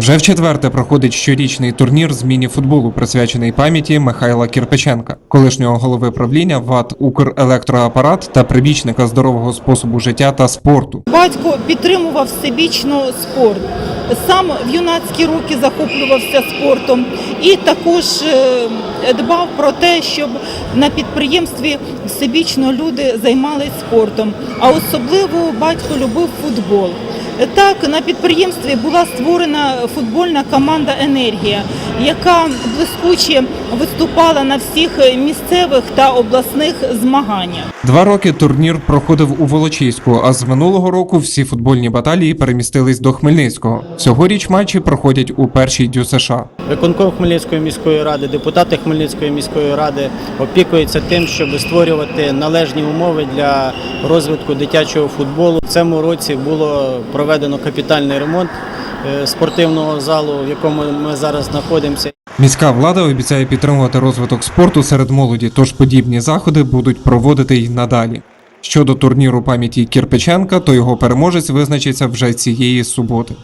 Вже в четверте проходить щорічний турнір з міні-футболу, присвячений пам'яті Михайла Кірпиченка, колишнього голови правління ВАТ «Укрелектроапарат» та прибічника здорового способу життя та спорту. Батько підтримував всебічно спорт. Сам в юнацькі роки захоплювався спортом і також е, дбав про те, щоб на підприємстві всебічно люди займалися спортом. А особливо батько любив футбол. Так, на підприємстві була створена футбольна команда Енергія, яка блискуче виступала на всіх місцевих та обласних змаганнях. Два роки турнір проходив у Волочиську, а з минулого року всі футбольні баталії перемістились до Хмельницького. Цьогоріч матчі проходять у першій ДЮСШ. Виконком Хмельницької міської ради, депутати Хмельницької міської ради опікуються тим, щоб створювати належні умови для розвитку дитячого футболу. В цьому році було проведено капітальний ремонт е, спортивного залу, в якому ми зараз знаходимося. Міська влада обіцяє підтримувати розвиток спорту серед молоді, тож подібні заходи будуть проводити й надалі. Щодо турніру пам'яті Кірпиченка, то його переможець визначиться вже цієї суботи.